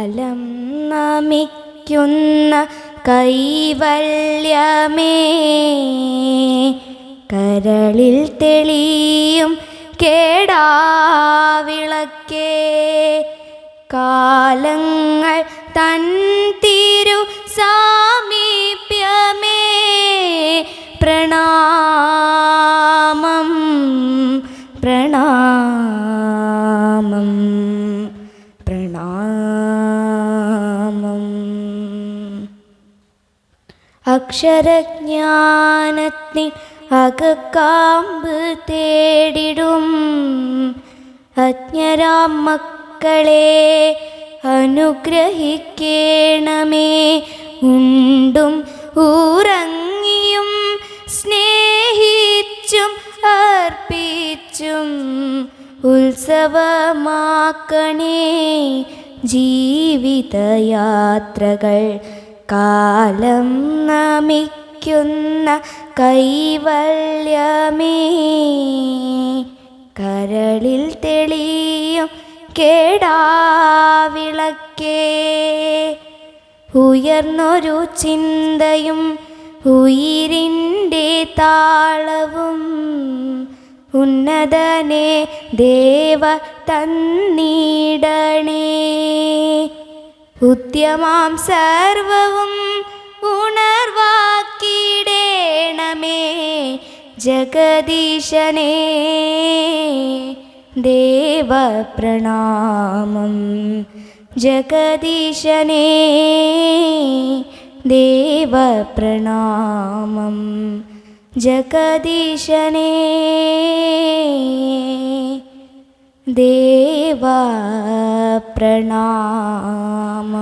കാലം നമിക്കുന്ന കൈവല്യമേ. കരളിൽ തെളിയും കേടാവിളക്കേ. കാലങ്ങൾ തൻ തിരു സാമീപ്യമേ. പ്രണാമം പ്രണാമം പ്രണാമം. അക്ഷരജ്ഞാനത്തിൻ അകക്കാമ്പ് തേടിടും. അജ്ഞരാം മക്കളെ അനുഗ്രഹിക്കണമേ. ഉണ്ടും ഉറങ്ങിയും സ്നേഹിച്ചും അർപ്പിച്ചും ഉത്സവമാക്കണേ. ജീവിതയാത്രകൾ കാലം നമിക്കുന്ന കൈവല്യമേ. കരളിൽ തെളിയും കേടാവിളക്കേ. ഉയർന്നൊരു ചിന്തയും ഉയിരിന്റെ താളവും ഉന്നതനെ ദേവ തന്നിടണേ. ഉദ്യമാം സർവവും ഉണർവാക്കിടേണമേ ജഗദീശനേ ദേവപ്രണാമം ജഗദീശനേ ദേവപ്രണാമം ജഗദീശനേ देव प्रणाम्